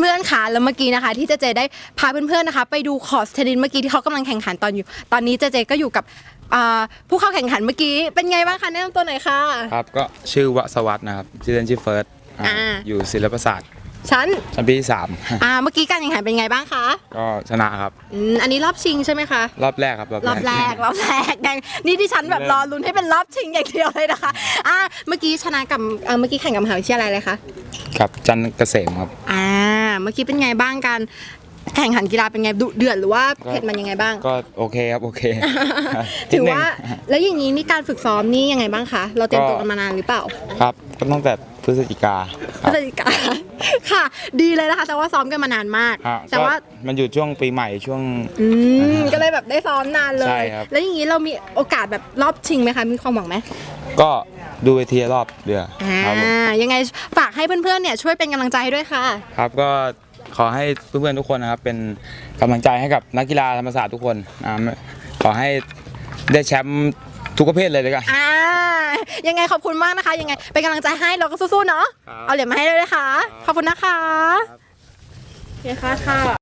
เพื่อนๆค่ะแล้วเมื่อกี้นะคะ ที่เจเจได้พาเพื่อนๆนะคะ ไปดูคอร์สเทนนิสเมื่อกี้ที่เขากำลังแข่งขันตอนอยู่ ตอนนี้เจเจก็อยู่กับอ่าผู้เข้าแข่งขันเมื่อกี้เป็นไงบ้างคะแนะนำตัวหน่อยค่ะ ครับก็ชื่อวสวัสดนะครับชื่อเล่นชื่อเฟิร์สอ่าอ่า อยู่ศิลปศาสตร์ฉันชั้นปีที่สามอ่าเมื่อกี้การแข่งขันเป็นไงบ้างคะก็ชนะครับอืมอันนี้รอบชิงใช่ไหมคะ รอบแรกครับรอบรอบแรกรอบแรกยังนี่ที่ฉันแบบรอลุ้นให้เป็นรอบชิงอย่างเดียวเลยนะคะอ่าเมื่อกี้ชนะกับเอ่อเมื่อกี้แข่งกับมหาวิทยาลัยอะไรคะกับจันทร์เกษมครับ อ่า เมื่อกี้เป็นไงบ้างการแข่งขันกีฬาเป็นไงดุเดือดหรือว่าก็เผ็ดมันยังไงบ้าง ก็โอเคครับโอเคถือนิดนึงว่าแล้วอย่างนี้นี่การฝึกซ้อมนี่ยังไงบ้างคะเราเตรียมตัวกันมานานหรือเปล่า ครับก็ตั้งแต่พฤศจิกาคพรับฤศจิกาค่ะ ดีเลยนะคะ แต่ว่าซ้อมกันมานานมากฮะแต่ก็ว่ามันอยู่ช่วงปีใหม่ช่วงอืมก็เลยแบบได้ซ้อมนานเลใช่ยครับแล้วอย่างนี้เรามีโอกาสแบบรอบชิงไหมคะมีความหวังไหมก็ ดูเวทีรอบเดือนอ่าครับผมยังไงฝากให้เพื่อนๆเนี่ยช่วยเป็นกำลังใจให้ด้วยค่ะ ครับก็ขอให้เพื่อนๆทุกคนนะครับ เป็นกำลังใจให้กับนักกีฬาธรรมศาสตร์ทุกคนอ่าขอให้ได้แชมป์ทุกประเภทเลยเลยกัน อ่า ยังไงขอบคุณมากนะคะ ยังไงเป็นกำลังใจให้เราก็สู้ๆเนาะ ครับ เอาเหรียญมาให้ด้วยนะคะ ขอบคุณนะคะโอเคค่ะค่ะ